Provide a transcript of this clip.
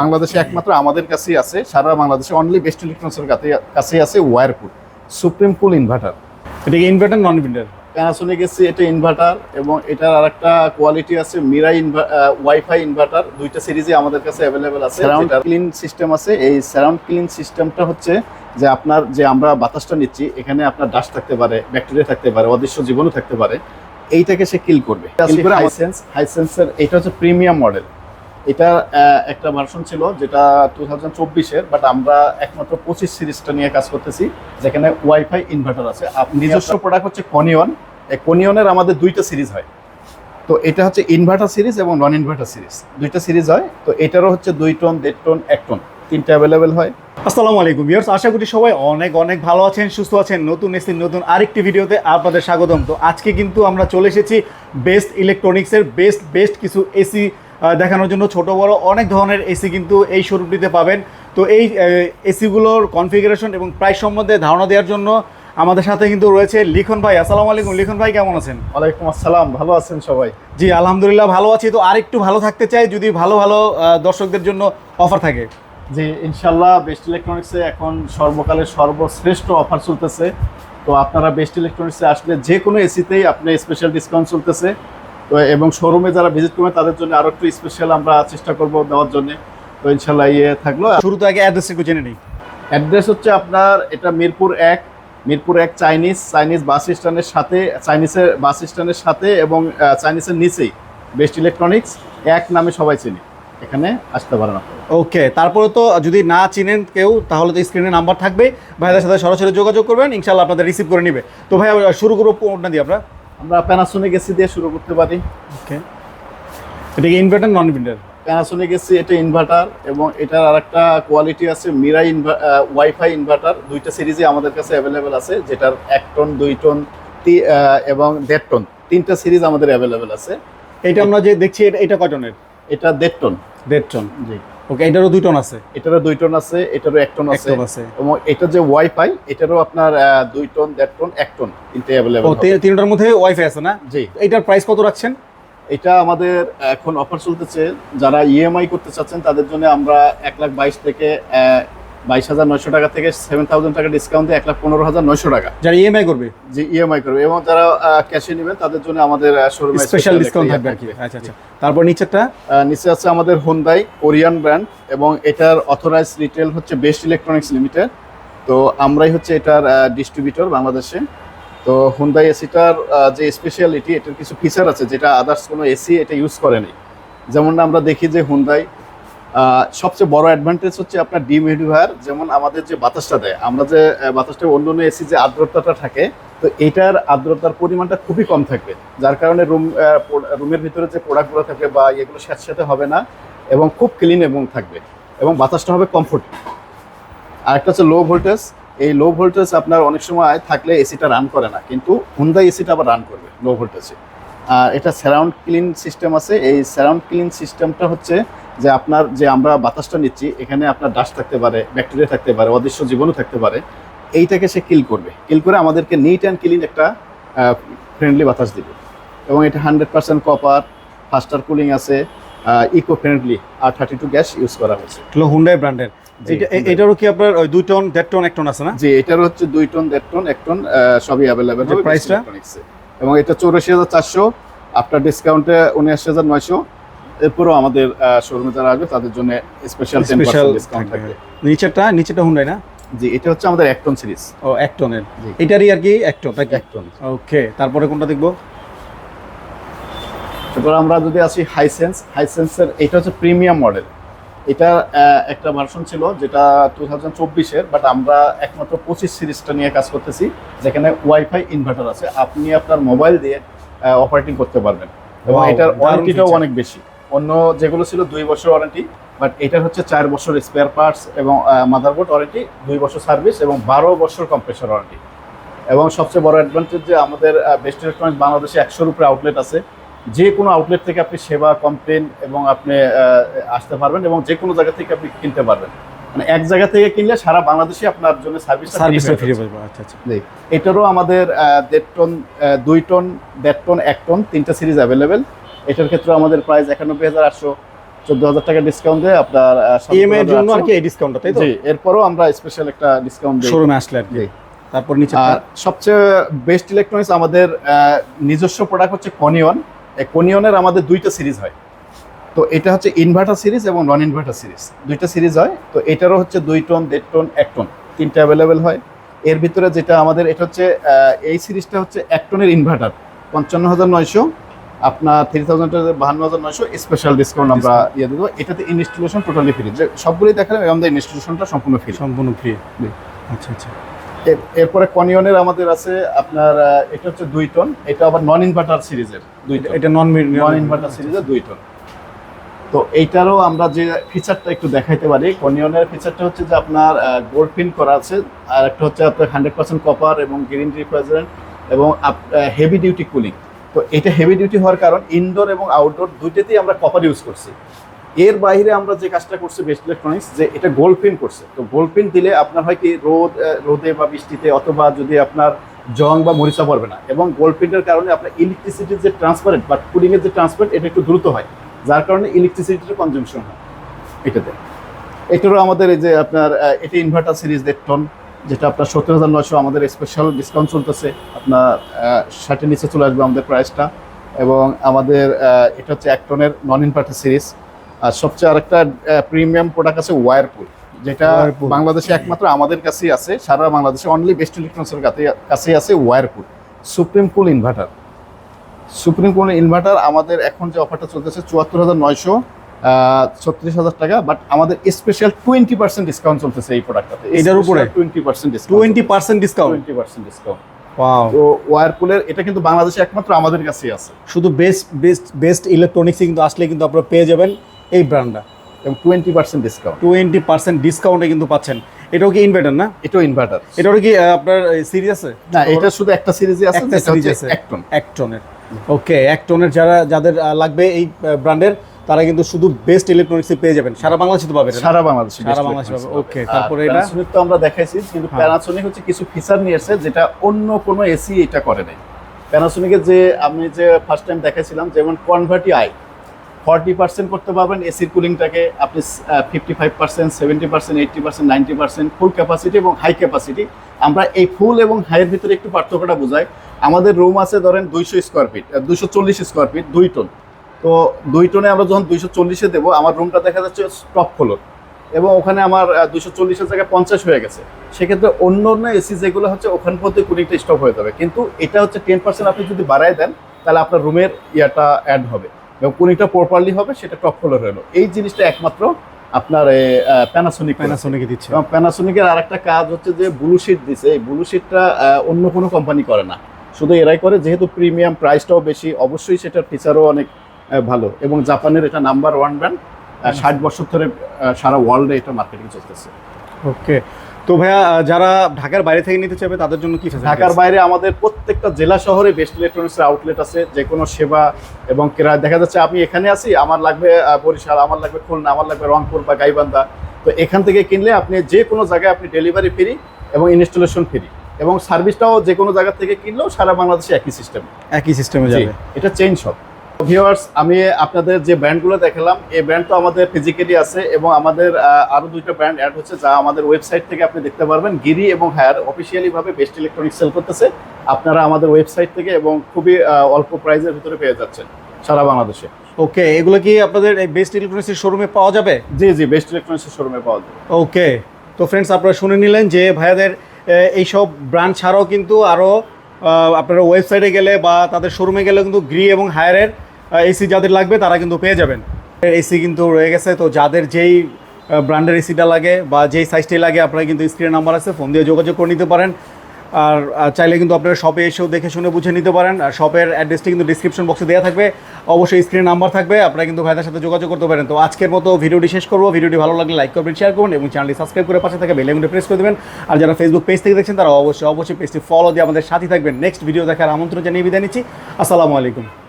বাংলাদেশে একমাত্র আমাদের কাছেই আছে সারা বাংলাদেশে অনলি বেস্ট ইলেকট্রনিক্সের কাছেই আছে ওয়ারপুল সুপ্রিম কুল ইনভার্টার এটা কি inverter non inverter Panasonic AC এটা ইনভার্টার এবং এটার আরেকটা কোয়ালিটি আছে মিরাই ওয়াইফাই ইনভার্টার দুইটা সিরিজই আমাদের কাছে অ্যাভেলেবেল আছে সারাউন্ড ক্লিন সিস্টেম আছে। এই সারাউন্ড ক্লিন সিস্টেমটা হচ্ছে যে আপনার যে আমরা বাতাসটা নিচ্ছি এখানে আপনার ডাস্ট থাকতে পারে ব্যাকটেরিয়া থাকতে পারে অদৃশ্য জীবাণু থাকতে পারে এইটাকে সে কিল করবে। হাইসেন্স হাইসেন্সের এটা হচ্ছে প্রিমিয়াম মডেল এটা একটা ভার্সন ছিল যেটা টু থাউজেন্ড চব্বিশের বাট আমরা একমাত্র পঁচিশ সিরিজটা নিয়ে কাজ করতেছি যেখানে ওয়াইফাই ইনভার্টার আছে। নিজস্ব প্রোডাক্ট হচ্ছে কনিয়ন এই কনিয়নের আমাদের দুইটা সিরিজ হয়। তো এটা হচ্ছে ইনভার্টার সিরিজ এবং নন ইনভার্টার সিরিজ। দুইটা সিরিজ হয়। তো এটারও হচ্ছে দুই টন দেড় টন এক টন তিনটা অ্যাভেলেবেল হয়। আসসালামু আলাইকুম ইয়ার্স আশা করি সবাই অনেক অনেক ভালো আছেন সুস্থ আছেন। নতুন এসি নতুন আরেকটি ভিডিওতে আপনাদের স্বাগতম। তো আজকে কিন্তু আমরা চলে এসেছি বেস্ট ইলেকট্রনিক্সের বেস্ট বেস্ট কিছু এসি দেখানোর জন্য ছোট বড় অনেক ধরনের এসি কিন্তু এই শোরুমটিতে পাবেন। তো এই এসিগুলোর কনফিগারেশন এবং প্রাইস সম্বন্ধে ধারণা দেওয়ার জন্য আমাদের সাথে কিন্তু রয়েছে লিখন ভাই। আসসালামু আলাইকুম লিখন ভাই কেমন আছেন? ওয়ালাইকুম আসসালাম ভালো আছেন সবাই? জি আলহামদুলিল্লাহ ভালো আছি। তো আরেকটু ভালো থাকতে চাই যদি ভালো ভালো দর্শকদের জন্য অফার থাকে। যে ইনশাল্লাহ বেস্ট ইলেকট্রনিক্সে এখন সর্বকালের সর্বশ্রেষ্ঠ অফার চলতেছে। তো আপনারা বেস্ট ইলেকট্রনিক্সে আসলে যে কোনো এসিতেই আপনি স্পেশাল ডিসকাউন্ট চলতেছে। তো এবং শোরুমে যারা ভিজিট করবে তাদের জন্য আরও একটু স্পেশাল আমরা চেষ্টা করব দেওয়ার জন্য। তো ইনশাল্লাহ ইয়ে থাকল। শুরুতে আগে অ্যাড্রেস একটু জেনে নিই। অ্যাড্রেস হচ্ছে আপনার এটা মিরপুর এক মিরপুর এক চাইনিজ চাইনিজ বাস স্ট্যান্ডের সাথে চাইনিজের বাস স্ট্যান্ডের সাথে এবং চাইনিজের নিচেই বেস্ট ইলেকট্রনিক্স এক নামে সবাই চিনি। এখানে আসতে পারেন ওকে তারপরে তো যদি না চিনেন কেউ তাহলে তো স্ক্রিনে নাম্বার থাকবে। ভাইদের সাথে সরাসরি যোগাযোগ করবেন ইনশাল্লাহ আপনাদের রিসিভ করে নিবে। তো ভাই শুরু করব কোনটা দিয়ে আমরা আমরা প্যানাসোনিক এসি দিয়ে শুরু করতে পারি। ওকে এটা কি inverter non inverter Panasonic AC এটা ইনভার্টার এবং এটার আরেকটা কোয়ালিটি আছে মিরাই ওয়াইফাই ইনভার্টার দুইটা সিরিজই আমাদের কাছে অ্যাভেলেবেল আছে যেটার এক টন দুই টন এবং দেড় টন তিনটা সিরিজ আমাদের অ্যাভেলেবেল আছে। এটা আমরা যে দেখছি এটা এটা কয় টনের? এটা দেড় টন দেড় টন জি। ওকে এটারও দুই টন আছে। এটারও দুই টন আছে এটারও এক টন আছে। টন আছে। এবং এটা যে ওয়াইফাই এটারও আপনার দুই টন দেড় টন এক টন তিনটে অ্যাভেলেবেল তিনটার মধ্যে ওয়াইফাই আছে না? জি। এইটার প্রাইস কত রাখছেন? এটা আমাদের এখন অফার চলতেছে। যারা ইএমআই করতে চাচ্ছেন তাদের জন্য আমরা এক লাখ বাইশ থেকে বাইশ হাজার নয়শো টাকা থেকে সেভেন থাউজেন্ড টাকা ডিসকাউন্ট দিয়ে এক লাখ পনেরো হাজার নয়শো টাকা। যারা ইএমআই করবে? যে ইএমআই করবে। এবং যারা ক্যাশে নেবেন তাদের জন্য আমাদের শোরুমে স্পেশাল ডিসকাউন্ট থাকবে আর কি। আচ্ছা আচ্ছা। তারপর নিচেরটা? নিচে আছে আমাদের হোন্দাই কোরিয়ান ব্র্যান্ড এবং এটার অথরাইজ রিটেল হচ্ছে বেস্ট ইলেকট্রনিক্স লিমিটেড তো আমরাই হচ্ছে এটার ডিস্ট্রিবিউটর বাংলাদেশে। তো হুন্দাই এসিটার যে স্পেশালিটি এটার কিছু ফিচার আছে যেটা আদার্স কোনো এসি এটা ইউজ করেনি যেমন আমরা দেখি যে হুন্দাই সবচেয়ে বড় অ্যাডভান্টেজ হচ্ছে আপনার ডিমিডিফায়ার যেমন আমাদের যে বাতাসটা দেয়। আমরা যে বাতাসটা অন্য অন্য এসি যে আর্দ্রতাটা থাকে, তো এটার আর্দ্রতার পরিমাণটা খুবই কম থাকবে। যার কারণে রুম রুমের ভিতরে যে প্রোডাক্টগুলো থাকবে বা এগুলো স্যাঁতস্যাঁতে হবে না এবং খুব ক্লিন এবং থাকবে এবং বাতাসটা হবে কমফোর্ট আরেকটা হচ্ছে লো ভোল্টেজ এই লো ভোল্টেজ আপনার অনেক সময় থাকলে এসিটা রান করে না, কিন্তু হুন্ডা এসিটা আবার রান করবে লো ভোল্টেজে আর এটা সারাউন্ড ক্লিন সিস্টেম আছে। এই সারাউন্ড ক্লিন সিস্টেমটা হচ্ছে যে আপনার যে আমরা বাতাসটা নিচ্ছি এখানে আপনার ডাস্ট থাকতে পারে ব্যাকটেরিয়া থাকতে পারে অদৃশ্য জীবনও থাকতে পারে এইটাকে সে কিল করবে। কিল করে আমাদেরকে নিট অ্যান্ড ক্লিন একটা ফ্রেন্ডলি বাতাস দিবে। এবং এটা hundred percent copper faster cooling আছে ইকো ফ্রেন্ডলি আর থার্টি টু গ্যাস ইউজ করা হয়েছে। হলো হুন্ডাই ব্র্যান্ডের এটারও কি আপনার ওই দুই টন দেড় টন এক টন আছে না? জি এটার হচ্ছে দুই টন দেড় টন এক টন সবই অ্যাভেলেবেল যে price টা? এবং এটা চৌরাশি হাজার চারশো আফটার ডিসকাউন্টে উনআশি হাজার নয়শো। এরপরও আমাদের শোরুমে যারা আসবে তাদের জন্য স্পেশাল স্পেশাল ডিসকাউন্ট থাকবে। নিচেরটা নিচেরটা হুন্ডাই না? জি এটা হচ্ছে আমাদের এক টন সিরিজ ও এক টনের জি। এটারই আর কি এক টন তাই এক ওকে তারপরে কোনটা দেখব? তারপর আমরা যদি আসি হাইসেন্স হাইসেন্সের এটা হচ্ছে প্রিমিয়াম মডেল এটা একটা ভার্সন ছিল যেটা টু থাউজেন্ড চব্বিশের বাট আমরা একমাত্র পঁচিশ সিরিজটা নিয়ে কাজ করতেছি যেখানে ওয়াইফাই ইনভার্টার আছে। আপনি আপনার মোবাইল দিয়ে অপারেটিং করতে পারবেন। এবং এটার ওয়ারেন্টিটাও অনেক বেশি। অন্য যেগুলো ছিল দুই বছর ওয়ারেন্টি বাট এটার হচ্ছে চার বছর স্পেয়ার পার্টস এবং মাদারবোর্ড ওয়ারেন্টি দুই বছর সার্ভিস এবং বারো বছর কম্প্রেসর ওয়ারেন্টি এবং সবচেয়ে বড় অ্যাডভান্টেজ যে আমাদের বেস্ট ইলেকট্রনিক্স বাংলাদেশে একশোর উপরে আউটলেট আছে। যে কোনো আউটলেট থেকে আপনি সেবা কমপ্লেন এবং আপনি আসতে পারবেন এবং যে কোনো জায়গা থেকে আপনি কিনতে পারবেন। মানে এক জায়গা থেকে কিনলে সারা বাংলাদেশে আপনার জন্য সার্ভিস সার্ভিসটা ফিরে পাবো আচ্ছা আচ্ছা। এটারও আমাদের দেড় টন দুই টন দেড় টন এক টন তিনটা সিরিজ অ্যাভেলেবেল এটার ক্ষেত্রে আমাদের প্রাইস একানব্বই হাজার আটশো চোদ্দ হাজার টাকা ডিসকাউন্ট দিয়ে আপনার ইএমআই এর জন্য আর কি এই ডিসকাউন্টটা তাই তো? জি এরপরও আমরা স্পেশাল একটা ডিসকাউন্ট দিই। শোরুমে আসলে আর কি। তারপর নিচে আর সবচেয়ে বেস্ট ইলেকট্রনিক্স আমাদের নিজস্ব প্রোডাক্ট হচ্ছে কনিয়ন এই কনিয়নের আমাদের দুইটা সিরিজ হয়। তো এটা হচ্ছে ইনভার্টার সিরিজ এবং নন ইনভার্টার সিরিজ দুইটা সিরিজ হয়। তো এটারও হচ্ছে দুই টন দেড় টন এক টন তিনটা অ্যাভেলেবেল হয়। এর ভিতরে যেটা আমাদের এটা হচ্ছে এই সিরিজটা হচ্ছে এক টনের ইনভার্টার পঞ্চান্ন হাজার নয়শো। আপনার থ্রি থাউজেন্ড বাহান্ন হাজার নয়শো স্পেশাল ডিসকাউন্ট আমরা ইয়ে দেবো। এটাতে ইনস্টলেশন টোটালি ফ্রি যে সবগুলোই দেখালাম আমাদের ইনস্টলেশনটা সম্পূর্ণ ফ্রি সম্পূর্ণ ফ্রি আচ্ছা আচ্ছা। এরপরে কনিয়নের আমাদের আছে আপনার এটা হচ্ছে দুই টন এটা আবার নন ইনভার্টার সিরিজের দুই টন এটা নন নন ইনভার্টার সিরিজের দুই টন তো এইটারও আমরা যে ফিচারটা একটু দেখাইতে পারি কনিয়নের ফিচারটা হচ্ছে যে আপনার গোল্ড প্রিন্ট করা আছে আর একটা হচ্ছে আপনার হান্ড্রেড পার্সেন্ট কপার এবং গ্রিন রিপ্রেজেন্ট এবং হেভি ডিউটি কুলিং তো এটা হেভি ডিউটি হওয়ার কারণ ইনডোর এবং আউটডোর দুইটাতেই আমরা কপার ইউজ করছি। এর বাইরে আমরা যে কাজটা করছি বেস্ট ইলেকট্রনিক্স যে এটা গোল্ড প্রিন্ট করছে। তো গোল্ড প্রিন্ট দিলে আপনার হয় কি রোদ রোদে বা বৃষ্টিতে অথবা যদি আপনার জং বা মরিচা পড়বে না। এবং গোল্ড কারণে আপনার ইলেকট্রিসিটির যে ট্রান্সপারেন্ট বা কুলিংয়ের যে ট্রান্সপারেন্ট এটা একটু দ্রুত হয়। যার কারণে ইলেকট্রিসিটির কনজামশন হয়। এটাতে এটারও আমাদের এই যে আপনার এটা ইনভার্টার সিরিজ দেড় টন যেটা আপনার সত্তর হাজার নয়শো আমাদের স্পেশাল ডিসকাউন্ট চলতেছে আপনার ষাটের নিচে চলে আসবে আমাদের প্রাইসটা এবং আমাদের এটা হচ্ছে এক টনের নন ইনভার্টার সিরিজ আর সবচেয়ে আরেকটা প্রিমিয়াম প্রোডাক্ট আছে ওয়ারপুল যেটা বাংলাদেশে একমাত্র আমাদের কাছেই আছে সারা বাংলাদেশে অনলি বেস্ট ইলেকট্রনিক্সের কাছেই আছে Whirlpool supreme cool inverter supreme cool inverter আমাদের এখন যে অফারটা চলতেছে চুয়াত্তর হাজার নয়শো। ছত্রিশ হাজার টাকা বাট আমাদের স্পেশাল টোয়েন্টি পার্সেন্ট ডিসকাউন্ট চলতেছে এই প্রোডাক্টটাতে এটার উপরে? Twenty percent twenty percent discount twenty percent discount তো ওয়ারপুলের এটা কিন্তু বাংলাদেশে একমাত্র আমাদের কাছেই আছে। শুধু বেস্ট বেস্ট বেস্ট ইলেকট্রনিক্সে কিন্তু আসলে কিন্তু আপনারা পেয়ে যাবেন এই ব্র্যান্ডটা এবং twenty percent discount twenty percent ডিসকাউন্টে কিন্তু পাচ্ছেন। এটাও কি ইনভার্টার না? এটাও ইনভার্টার এটারও কি আপনার সিরিজ আছে? না এটা শুধু একটা সিরিজে আছে একটা সিরিজ আছে এক টন এক টনের ওকে এক টনের যারা যাদের লাগবে এই ব্র্যান্ডের তারা কিন্তু শুধু বেস্ট ইলেকট্রনিক্সে পেয়ে যাবেন সারা বাংলাদেশে তো পাবেন সারা বাংলাদেশে সারা বাংলাদেশে electronics পাবে। পাবে। তারপরে এটা? তো আমরা দেখাইছি কিন্তু। প্যানাসোনিক হচ্ছে কিছু ফিচার নিয়ে এসেছে যেটা অন্য কোনো এসি এটা করে নাই প্যানাসোনিকের যে আমি যে ফার্স্ট টাইম দেখাইছিলাম যেমন কনভার্টি আই ফর্টি পার্সেন্ট করতে পারবেন এসির কুলিংটাকে আপনি fifty five percent seventy percent eighty percent ninety percent full capacity এবং হাই ক্যাপাসিটি আমরা এই ফুল এবং হাইয়ের ভিতরে একটু পার্থক্যটা বোঝাই আমাদের রুম আছে ধরেন দুইশো স্কোয়ার ফিট দুইশো চল্লিশ স্কোয়ার ফিট দুই টন তো দুই টনে আমরা যখন দুইশো চল্লিশে দেবো আমার রুমটা দেখা যাচ্ছে টপ ফ্লোর এবং ওখানে আমার দুশো চল্লিশের জায়গায় পঞ্চাশ হয়ে গেছে। সেক্ষেত্রে অন্য অন্য এসি যেগুলো হচ্ছে ওখান পর্যন্ত কুলিংটা স্টপ হয়ে যাবে। কিন্তু এটা হচ্ছে টেন পার্সেন্ট আপনি যদি বাড়ায় দেন তাহলে আপনার রুমের ইয়াটা অ্যাড হবে। এবং কুলিংটা প্রপারলি হবে সেটা টপ ফ্লোর হলো এই জিনিসটা একমাত্র আপনার প্যানাসোনিক প্যানাসোনিকে দিচ্ছে। এবং প্যানাসোনিকের আরেকটা কাজ হচ্ছে যে ব্লু শিট দিছে। এই ব্লু শিটটা অন্য কোনো কোম্পানি করে না। শুধু এরাই করে যেহেতু প্রিমিয়াম প্রাইসটাও বেশি অবশ্যই সেটার ফিচারও অনেক ভালো। এবং জাপানের এটা নাম্বার ওয়ান ব্র্যান্ড ষাট বছর ধরে সারা ওয়ার্ল্ডে এটা মার্কেটিং চলতেছে। ওকে তো ভাইয়া যারা ঢাকার বাইরে থেকে নিতে চাইবে তাদের জন্য কি ঢাকার বাইরে আমাদের প্রত্যেকটা জেলা শহরে বেস্ট ইলেকট্রনিক্সের আউটলেট আছে যে কোনো সেবা এবং কেরা দেখা যাচ্ছে আমি এখানে আছি আমার লাগবে বরিশাল আমার লাগবে খুলনা আমার লাগবে রংপুর বা গাইবান্ধা। তো এখান থেকে কিনলে আপনি যে কোনো জায়গায় আপনি ডেলিভারি ফ্রি এবং ইনস্টলেশন ফ্রি এবং সার্ভিসটাও যে কোনো জায়গা থেকে কিনলেও সারা বাংলাদেশে একই সিস্টেম একই সিস্টেমে যাবে। এটা চেঞ্জ সব ভিউয়ার্স আমি আপনাদের যে ব্র্যান্ডগুলো দেখালাম এই ব্র্যান্ড তো আমাদের ফিজিক্যালি আছে এবং আমাদের আরও আরও দুইটা ব্র্যান্ড অ্যাড হচ্ছে যা আমাদের ওয়েবসাইট থেকে আপনি দেখতে পারবেন। গিরি এবং হায়ার অফিসিয়ালি ভাবে বেস্ট ইলেকট্রনিক্স সেল করতেছে। আপনারা আমাদের ওয়েবসাইট থেকে এবং খুবই অল্প প্রাইসের ভিতরে পেয়ে যাচ্ছেন সারা বাংলাদেশে। ওকে এগুলো কি আপনাদের এই বেস্ট ইলেকট্রনিক্সের শোরুমে পাওয়া যাবে? জি জি বেস্ট ইলেকট্রনিক্সের শোরুমে পাওয়া যাবে। ওকে তো ফ্রেন্ডস আপনারা শুনে নিলেন যে ভাইয়াদের এইসব ব্র্যান্ড ছাড়াও কিন্তু আরও আপনারা ওয়েবসাইটে গেলে বা তাদের শোরুমে গেলে কিন্তু গ্রি এবং হায়ারের এসি যাদের লাগবে তারা কিন্তু পেয়ে যাবেন। এসি কিন্তু রয়ে গেছে, তো যাদের যেই ব্র্যান্ডের এসিটা লাগে বা যেই সাইজটাই লাগে, আপনারা কিন্তু স্ক্রিনের নাম্বার আছে ফোন দিয়ে যোগাযোগ করে নিতে পারেন। আর চাইলে কিন্তু আপনারা শপে এসেও দেখে শুনে বুঝে নিতে পারেন। আর শপের অ্যাড্রেসটি কিন্তু ডিসক্রিপশন বক্সে দেওয়া থাকবে। অবশ্যই স্ক্রিন নাম্বার থাকবে। আপনারা কিন্তু ভাইদের সাথে যোগাযোগ করতে পারেন। তো আজকের মতো ভিডিওটি শেষ করব। ভিডিওটি ভালো লাগলে লাইক করবেন শেয়ার করবেন এবং চ্যানেলটি সাবস্ক্রাইব করে পাশে থাকে বেলাইকনটি প্রেস করে দেবেন। আর যারা ফেসবুক পেজ থেকে দেখছেন, তারা অবশ্যই অবশ্যই পেজটি ফলো দিয়ে আমাদের সাথে থাকবেন। নেক্সট ভিডিও দেখার আমন্ত্রণ জানিয়ে বিদায় নিচ্ছি। আসসালামু আলাইকুম।